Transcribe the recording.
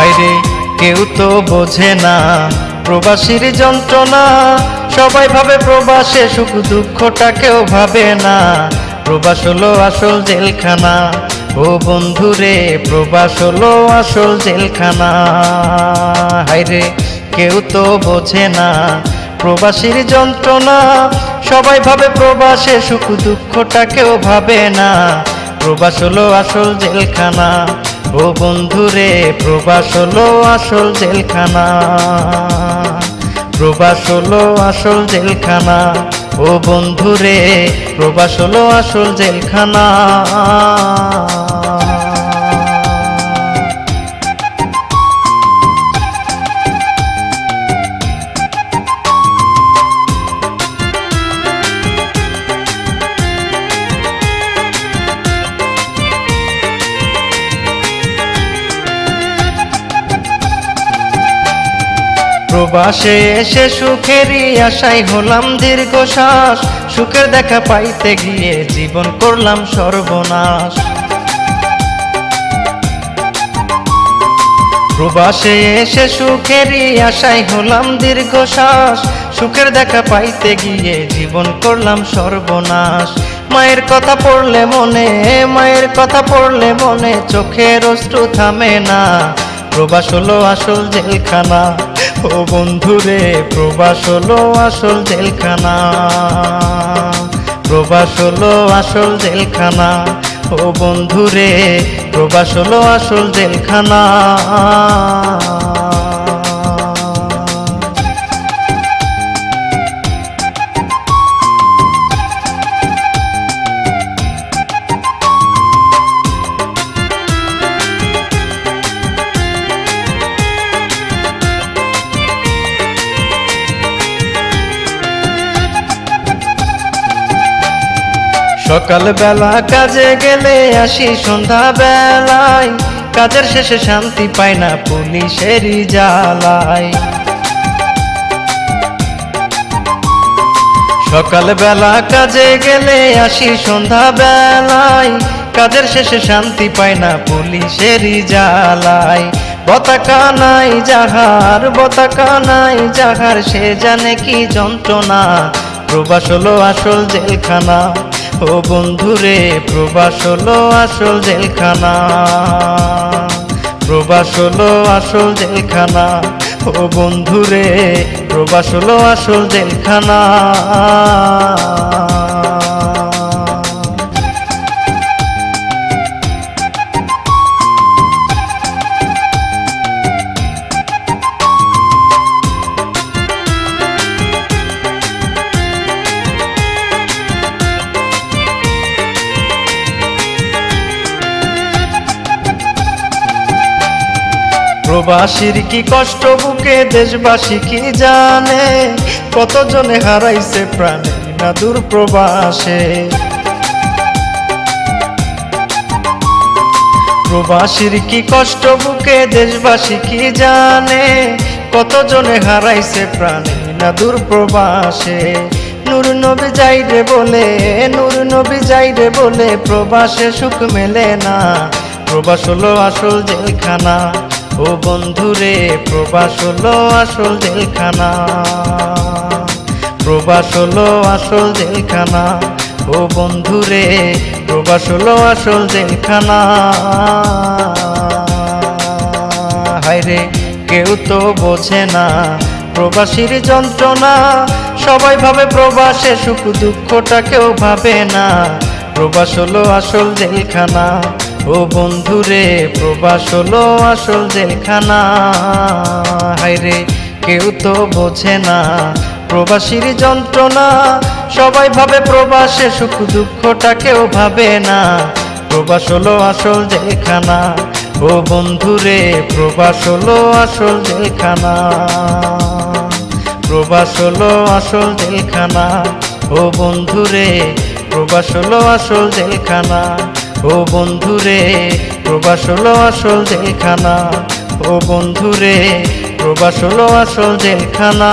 হাইরে কেউ তো বোঝে না। প্রবাসীর যন্ত্রণা, সবাই ভাবে প্রবাসে সুখ দুঃখটা কেউ ভাবে না। প্রবাস হলো আসল জেলখানা। ও বন্ধুরে, প্রবাস হলো আসল জেলখানা। হাইরে কেউ তো বোঝে না। প্রবাসীর যন্ত্রণা, সবাই ভাবে প্রবাসে সুখ দুঃখটা কেউ ভাবে না। প্রবাস হলো আসল জেলখানা। ও বন্ধুরে, প্রবাস হলো আসল জেলখানা। প্রবাস হলো আসল জেলখানা। ও বন্ধুরে, প্রবাস হলো আসল জেলখানা। প্রবাসে এসে সুখেরই আশাই হলাম দীর্ঘশ্বাস। সুখের দেখা পাইতে গিয়ে জীবন করলাম সর্বনাশ। প্রবাসে এসে সুখেরই আশাই হলাম দীর্ঘশ্বাস। সুখের দেখা পাইতে গিয়ে জীবন করলাম সর্বনাশ। মায়ের কথা পড়লে মনে, মায়ের কথা পড়লে মনে চোখের অশ্রু থামে না। প্রবাস হলো আসল জেলখানা। ও বন্ধুরে, প্রবাস হলো আসল জেলখানা। প্রবাস হলো আসল জেলখানা। ও বন্ধুরে, প্রবাস হলো আসল জেলখানা। সকাল বেলা কাজে গেলে আসি সন্ধ্যা বেলায় কাজের শেষে শান্তি পায় না পুলিশেরই জ্বালায়। সকাল বেলা কাজে গেলে আসি সন্ধ্যা বেলায় কাজের শেষে শান্তি পায় না পুলিশেরই জ্বালায়। বতাকা নাই যাহার, বতাকা নাই যাহার, সে জানে কি যন্ত্রণা। প্রবাস হলো আসল জেলখানা। ও বন্ধুরে, প্রবাস হলো আসল জেলখানা। প্রবাস হলো আসল জেলখানা। ও বন্ধুরে, প্রবাস হলো আসল জেলখানা। প্রবাসীর কি কষ্ট বুকে দেশবাসী কি জানে? কতজনে হারাইছে প্রাণে না দূর প্রবাসে? প্রবাসীর কি কষ্ট বুকে দেশবাসী কি জানে? কতজনে হারাইছে প্রাণে না দূর প্রবাসে? নূর নবী যাইরে বলে, নূর নবী যাইরে বলে, প্রবাসে সুখ মেলে না। প্রবাস হলো আসল জেলখানা। ও বন্ধুরে, প্রবাস হলো আসল জেলখানা। প্রবাস হলো আসল জেলখানা। ও বন্ধুরে, প্রবাস হলো আসল জেলখানা। হায়রে, কেউ তো বোঝে না প্রবাসীর যন্ত্রণা। সবাই ভাবে প্রবাসে সুখ দুঃখটা কেউ ভাবে না। প্রবাস হলো আসল জেলখানা। ও বন্ধুরে প্রবাস হলো আসল জেলখানা। হায়রে কেউ তো বোঝে না, প্রবাসীর যন্ত্রণা। সবাই ভাবে প্রবাসে সুখ দুঃখটা কেউ ভাবে না। প্রবাস হলো আসল জেলখানা। ও বন্ধুরে প্রবাস হলো আসল জেলখানা। প্রবাস হলো আসল জেলখানা। ও বন্ধুরে প্রবাস হলো আসল জেলখানা। ও বন্ধুরে প্রবাস হলো আসল জেলখানা ও বন্ধুরে প্রবাস হলো আসল জেলখানা